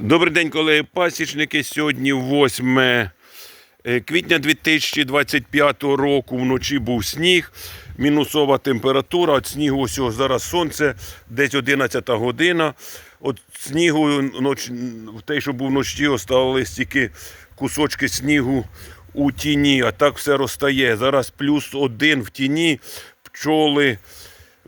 Добрий день, колеги пасічники. Сьогодні 8 е, квітня 2025 року. Вночі був сніг, мінусова температура. От снігу ось зараз сонце, десь 11 година. От снігу ноч... те, що був вночі, осталися тільки кусочки снігу у тіні, а так все розтає. Зараз плюс один в тіні, пчоли,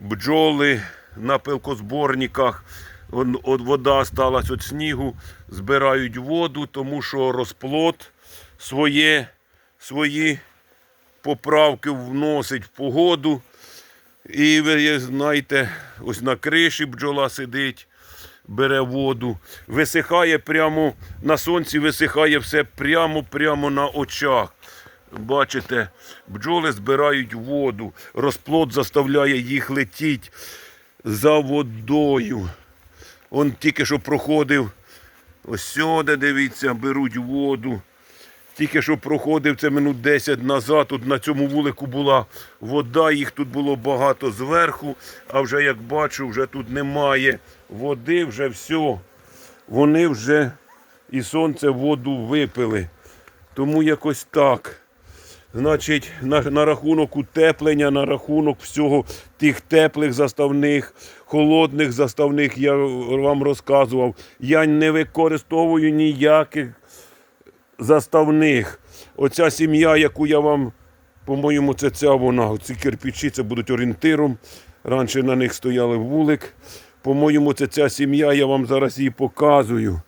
бджоли на пилкозборниках. Вода сталася від снігу, збирають воду, тому що розплод своє, свої поправки вносить в погоду. І ви знаєте, ось на криші бджола сидить, бере воду, висихає прямо на сонці, висихає все прямо-прямо на очах. Бачите, бджоли збирають воду, розплод заставляє їх летіти за водою. Он тільки що проходив, ось сюди, дивіться, беруть воду. Тільки що проходив це минут 10 назад. Тут на цьому вулику була вода, їх тут було багато зверху, а вже як бачу, вже тут немає води, вже все. Вони вже і сонце воду випили. Тому якось так. Значить, на, на рахунок утеплення, на рахунок всього тих теплих заставних, холодних заставних, я вам розказував. Я не використовую ніяких заставних. Оця сім'я, яку я вам, по-моєму, це ця вона, ці кирпичі, це будуть орієнтиром. Раніше на них стояли вулик. По-моєму, це ця сім'я, я вам зараз її показую.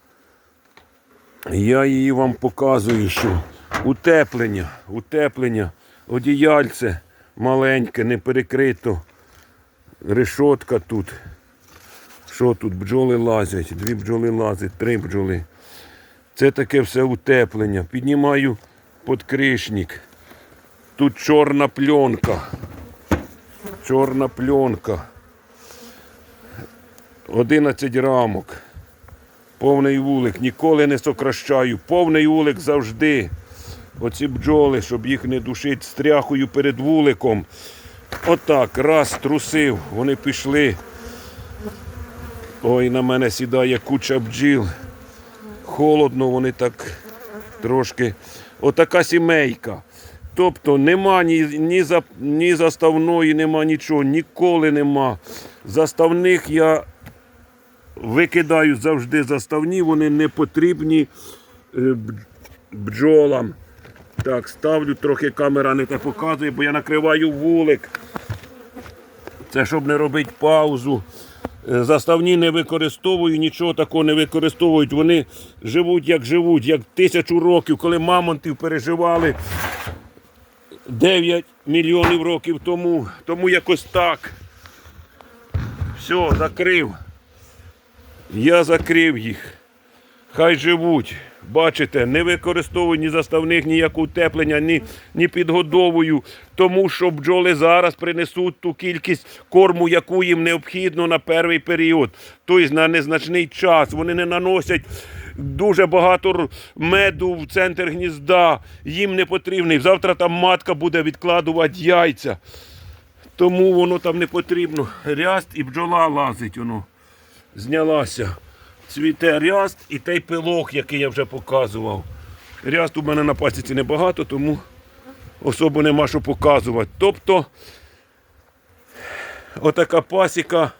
Я її вам показую, що утеплення, утеплення, одіяльце маленьке, не перекрито. Решотка тут. Що тут? Бджоли лазять, дві бджоли лазять, три бджоли. Це таке все утеплення. Піднімаю подкришник. Тут чорна пленка. Чорна пленка. 11 рамок. Повний вулик. Ніколи не сокращаю. Повний вулик завжди. Оці бджоли, щоб їх не душити стряхою перед вуликом. Отак, раз трусив, вони пішли. Ой, на мене сідає куча бджіл. Холодно, вони так трошки. Отака сімейка. Тобто нема ні, ні, за, ні заставної, нема нічого, ніколи нема. Заставних я викидаю завжди заставні, вони не потрібні е, бджолам. Так, ставлю, трохи камера не те показує, бо я накриваю вулик. Це щоб не робити паузу. Е, Заставні не використовую, нічого такого не використовують. Вони живуть як живуть, як тисячу років, коли мамонтів переживали 9 мільйонів років тому. Тому якось так. Все, закрив. Я закрив їх. Хай живуть. Бачите, не використовую ні заставних, ніякого утеплення, ні, ні підгодовую, тому що бджоли зараз принесуть ту кількість корму, яку їм необхідно на перший період, тобто на незначний час. Вони не наносять дуже багато меду в центр гнізда, їм не потрібно. І завтра там матка буде відкладувати яйця. Тому воно там не потрібно. Ряст і бджола лазить воно. Знялася. Цвіте ряст і той пилок, який я вже показував. Ряст у мене на пасіці небагато, тому особо нема що показувати. Тобто, отака пасіка,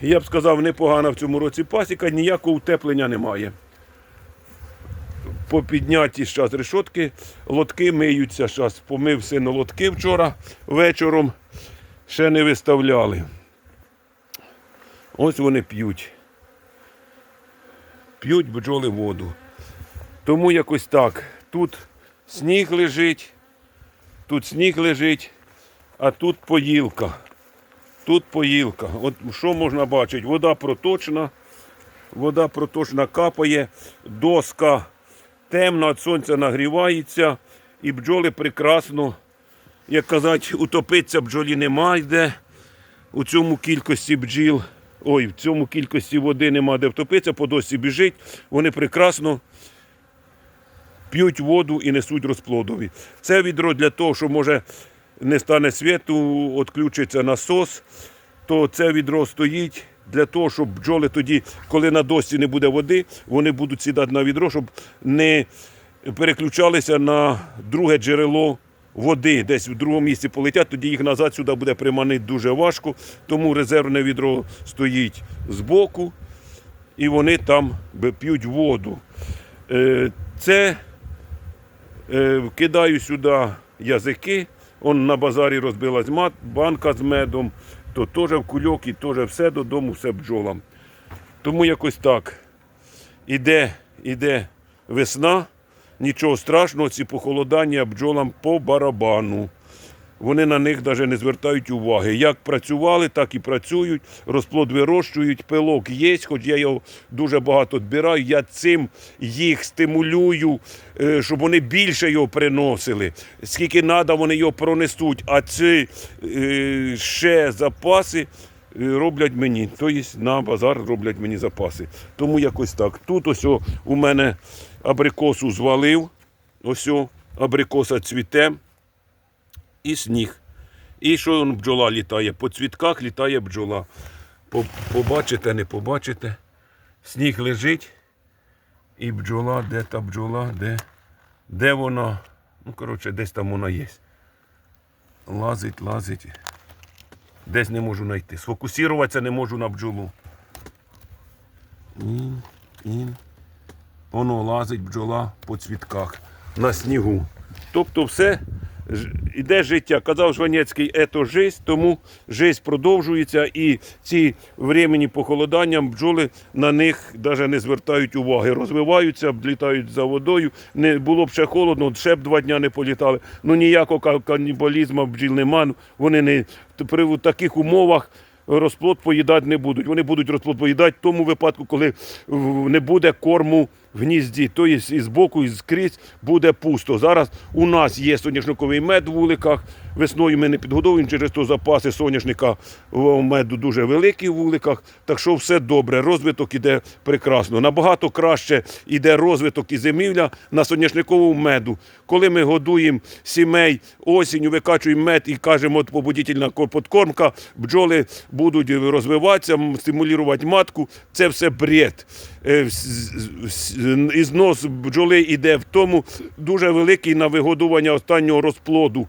я б сказав, непогана в цьому році пасіка, ніякого утеплення немає. По підняті зараз решотки, лотки миються. Зараз помив сину лотки вчора вечором, ще не виставляли. Ось вони п'ють. П'ють бджоли воду. Тому якось так. Тут сніг лежить, тут сніг лежить, а тут поїлка. Тут поїлка. От що можна бачити? Вода проточна, вода проточна капає, доска темна, від сонця нагрівається, і бджоли прекрасно, як казати, утопитися бджолі немає де у цьому кількості бджіл, ой, в цьому кількості води нема де втопитися, по досі біжить, вони прекрасно п'ють воду і несуть розплодові. Це відро для того, що може не стане світу, відключиться насос, то це відро стоїть для того, щоб бджоли тоді, коли на досі не буде води, вони будуть сідати на відро, щоб не переключалися на друге джерело води, десь в другому місці полетять, тоді їх назад сюди буде приманити дуже важко. Тому резервне відро стоїть збоку, і вони там п'ють воду. Е, Це е, кидаю сюди язики. Он на базарі розбилась банка з медом, то теж в кульок і теж все додому, все бджолам. Тому якось так. Іде, іде весна, нічого страшного, ці похолодання бджолам по барабану. Вони на них навіть не звертають уваги. Як працювали, так і працюють, розплод вирощують, пилок є, хоч я його дуже багато збираю. Я цим їх стимулюю, е, щоб вони більше його приносили. Скільки треба, вони його пронесуть. А ці е, ще запаси роблять мені. Тобто на базар роблять мені запаси. Тому якось так. Тут ось у мене абрикосу звалив. Ось абрикоса цвіте і сніг. І що он бджола літає? По цвітках літає бджола. Побачите, не побачите. Сніг лежить. І бджола, де та бджола, де, де вона? Ну, коротше, десь там вона є. Лазить, лазить. Десь не можу знайти. Сфокусуватися не можу на бджолу. Ін, ін. Воно лазить бджола по цвітках на снігу. Тобто все іде життя. Казав Жванецький, це життя, тому життя продовжується і ці времені похолоданням бджоли на них навіть не звертають уваги. Розвиваються, облітають за водою. Не було б ще холодно, ще б два дня не політали. Ну ніякого ка- канібалізму бджіл нема. Вони не при таких умовах розплод поїдати не будуть. Вони будуть розплод поїдати в тому випадку, коли не буде корму в гнізді. Тобто і збоку, і скрізь буде пусто. Зараз у нас є соняшниковий мед в вуликах. Весною ми не підгодовуємо через то запаси соняшника меду дуже великі в вуликах. Так що все добре, розвиток іде прекрасно. Набагато краще йде розвиток і зимівля на соняшниковому меду. Коли ми годуємо сімей осінню, викачуємо мед і кажемо, от побудительна ко- подкормка, бджоли будуть розвиватися, стимулювати матку. Це все бред. І знос бджоли йде в тому дуже великий на вигодування останнього розплоду.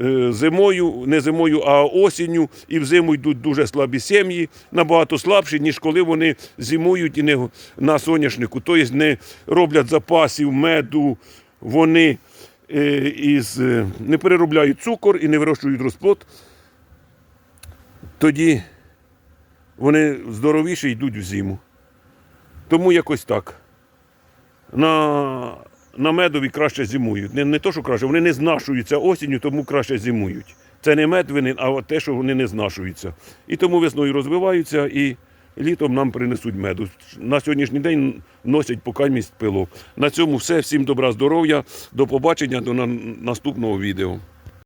Е, Зимою, не зимою, а осінню, і взиму йдуть дуже слабі сім'ї, набагато слабші, ніж коли вони зимують і не на соняшнику. Тобто не роблять запасів меду, вони е, із, е, не переробляють цукор і не вирощують розплод. Тоді вони здоровіші йдуть в зиму. Тому якось так. На, на медові краще зимують. Не, не то, що краще, вони не знашуються осінню, тому краще зимують. Це не мед а те, що вони не знашуються. І тому весною розвиваються і літом нам принесуть меду. На сьогоднішній день носять поки місць пилок. На цьому все. Всім добра, здоров'я. До побачення, до на- наступного відео.